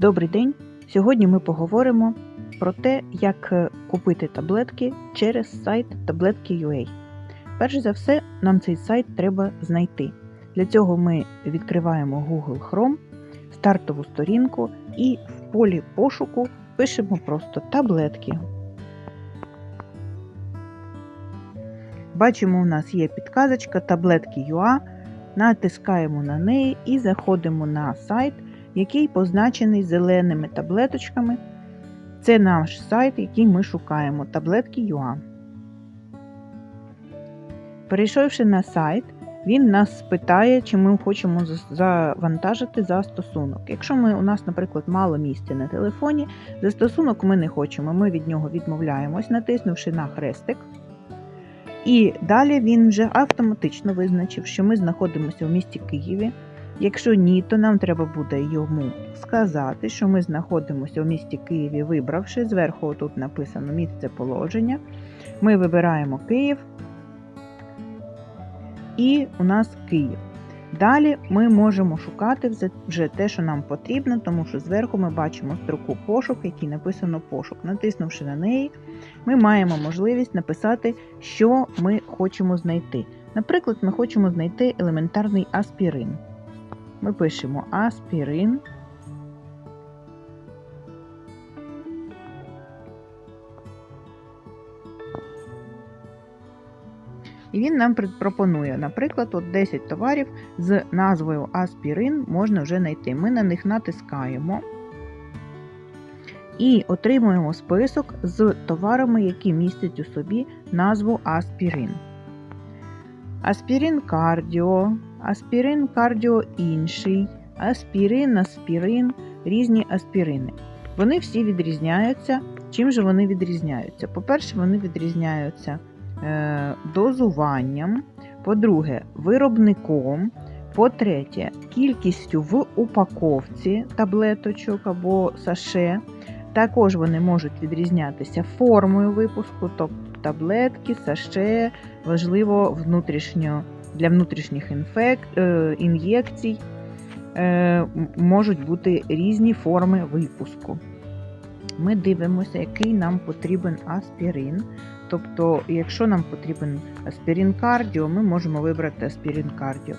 Добрий день! Сьогодні ми поговоримо про те, як е, купити таблетки через сайт таблетки.ua. Перш за все, нам цей сайт треба знайти. Для цього ми відкриваємо Google Chrome, стартову сторінку і в полі пошуку пишемо просто таблетки. Бачимо, у нас є підказочка таблетки.ua. Натискаємо на неї і заходимо на сайт який позначений зеленими таблеточками. Це наш сайт, який ми шукаємо таблетки.ua. Перейшовши на сайт, він нас спитає, чи ми хочемо завантажити застосунок. Якщо ми, у нас, наприклад, мало місця на телефоні, застосунок ми не хочемо, ми від нього відмовляємось, натиснувши на хрестик. І далі він вже автоматично визначив, що ми знаходимося в місті Києві. Якщо ні, то нам треба буде йому сказати, що ми знаходимося у місті Києві, вибравши зверху тут написано місце положення. Ми вибираємо Київ і у нас Київ. Далі ми можемо шукати вже те, що нам потрібно, тому що зверху ми бачимо строку пошук, який написано пошук. Натиснувши на неї, ми маємо можливість написати, що ми хочемо знайти. Наприклад, ми хочемо знайти елементарний аспірин ми пишемо аспірин. І він нам пропонує, наприклад, от 10 товарів з назвою аспірин можна вже знайти. Ми на них натискаємо і отримуємо список з товарами, які містять у собі назву аспірин. Аспірин кардіо, аспірин кардіо інший, аспірин, аспірин, різні аспірини. Вони всі відрізняються. Чим же вони відрізняються? По-перше, вони відрізняються е, дозуванням, по-друге, виробником. По-третє, кількістю в упаковці таблеточок або саше. Також вони можуть відрізнятися формою випуску, тобто таблетки, саше, важливо внутрішньо для внутрішніх. Е, ін'єкцій е, можуть бути різні форми випуску. Ми дивимося, який нам потрібен аспірин. Тобто, якщо нам потрібен аспірин кардіо, ми можемо вибрати аспірин кардіо.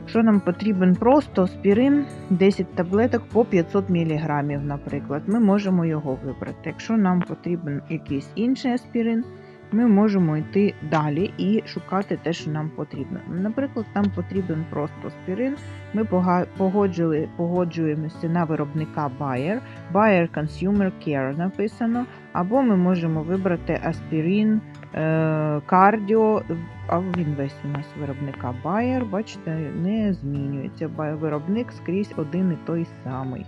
Якщо нам потрібен просто аспірин, 10 таблеток по 500 мг, наприклад, ми можемо його вибрати. Якщо нам потрібен якийсь інший аспірин, ми можемо йти далі і шукати те, що нам потрібно. Наприклад, нам потрібен просто аспірин. Ми погоджуємося на виробника Bayer, Bayer Consumer Care написано, або ми можемо вибрати аспірин кардіо, а він весь у нас виробника Bayer, бачите, не змінюється. Виробник скрізь один і той самий.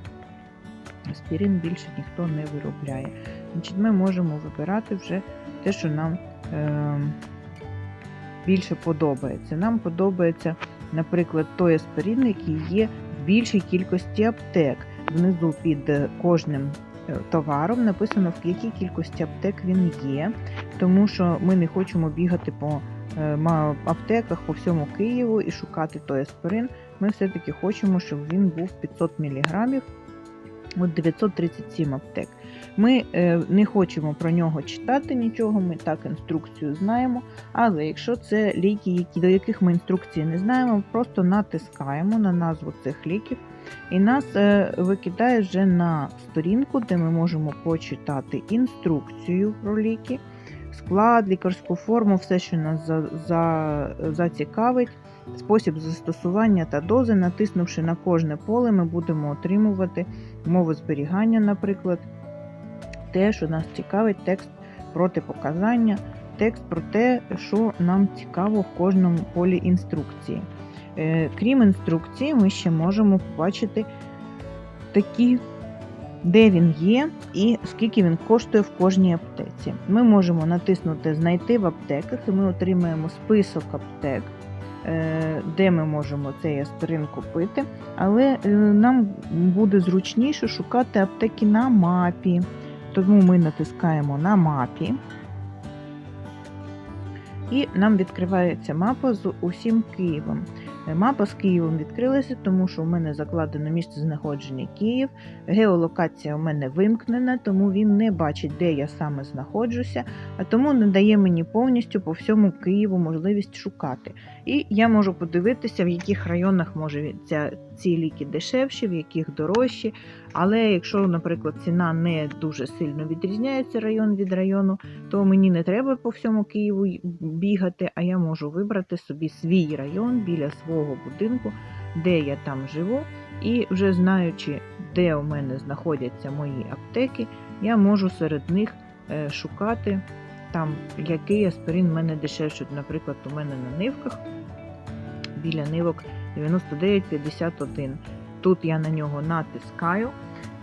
Аспірин більше ніхто не виробляє. Значить, Ми можемо вибирати вже те, що нам е, більше подобається. Нам подобається, наприклад, той аспірин, який є в більшій кількості аптек. Внизу під кожним е, товаром написано, в якій кількості аптек він є, тому що ми не хочемо бігати по е, аптеках по всьому Києву і шукати той аспирин. Ми все-таки хочемо, щоб він був 500 мг. От 937 аптек. Ми е, не хочемо про нього читати нічого, ми так інструкцію знаємо. Але якщо це ліки, які, до яких ми інструкції не знаємо, просто натискаємо на назву цих ліків, і нас е, викидає вже на сторінку, де ми можемо почитати інструкцію про ліки, склад, лікарську форму, все, що нас за, за, зацікавить. Спосіб застосування та дози, натиснувши на кожне поле, ми будемо отримувати мову зберігання, наприклад, те, що нас цікавить, текст протипоказання, текст про те, що нам цікаво в кожному полі інструкції. Е, крім інструкції, ми ще можемо побачити такі, де він є і скільки він коштує в кожній аптеці. Ми можемо натиснути Знайти в аптеках, і ми отримаємо список аптек. Е, де ми можемо цей аспірин купити, але е, нам буде зручніше шукати аптеки на мапі. Тому ми натискаємо на мапі, і нам відкривається мапа з усім Києвом. Мапа з Києвом відкрилася, тому що у мене закладено місце знаходження Київ. Геолокація у мене вимкнена, тому він не бачить, де я саме знаходжуся, а тому не дає мені повністю по всьому Києву можливість шукати. І я можу подивитися, в яких районах може ця, ці ліки дешевші, в яких дорожчі. Але якщо, наприклад, ціна не дуже сильно відрізняється район від району, то мені не треба по всьому Києву бігати, а я можу вибрати собі свій район біля свого будинку, де я там живу. І вже знаючи, де у мене знаходяться мої аптеки, я можу серед них е, шукати там, який аспирин в мене дешевший. Наприклад, у мене на нивках біля нивок 99,51. Тут я на нього натискаю,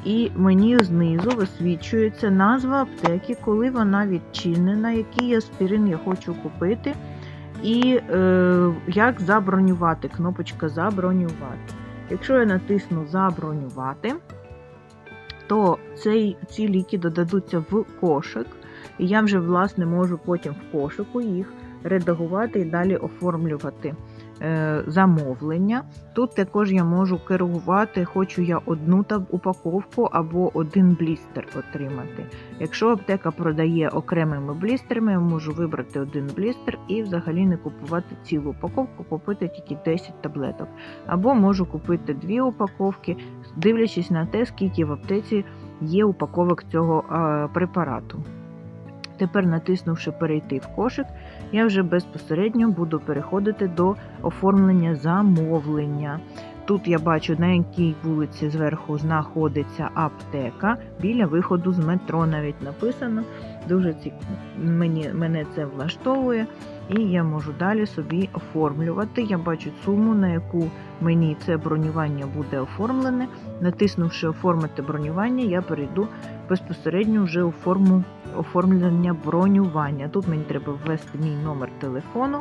і мені знизу висвічується назва аптеки, коли вона відчинена, який аспірин я хочу купити, і е, як забронювати. Кнопочка Забронювати. Якщо я натисну Забронювати, то цей, ці ліки додадуться в кошик, і я вже власне можу потім в кошику їх редагувати і далі оформлювати замовлення. Тут також я можу керувати, хочу я одну упаковку або один блістер отримати. Якщо аптека продає окремими блістерами, я можу вибрати один блістер і взагалі не купувати цілу упаковку, купити тільки 10 таблеток. Або можу купити дві упаковки, дивлячись на те, скільки в аптеці є упаковок цього е, препарату. Тепер, натиснувши перейти в кошик, я вже безпосередньо буду переходити до оформлення замовлення. Тут я бачу, на якій вулиці зверху знаходиться аптека біля виходу з метро. Навіть написано. Дуже цік... мені, мене це влаштовує, і я можу далі собі оформлювати. Я бачу суму, на яку мені це бронювання буде оформлене. Натиснувши оформити бронювання, я перейду безпосередньо вже у форму оформлення бронювання. Тут мені треба ввести мій номер телефону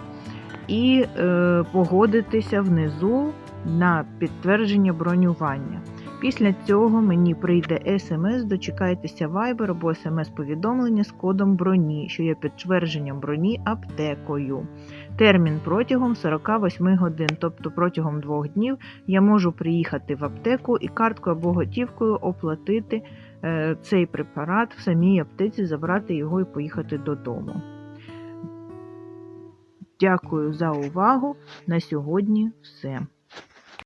і е, погодитися внизу на підтвердження бронювання. Після цього мені прийде смс, дочекайтеся Viber або смс-повідомлення з кодом броні, що є підтвердженням броні аптекою. Термін протягом 48 годин, тобто протягом двох днів, я можу приїхати в аптеку і карткою або готівкою оплатити е, цей препарат в самій аптеці, забрати його і поїхати додому. Дякую за увагу. На сьогодні все.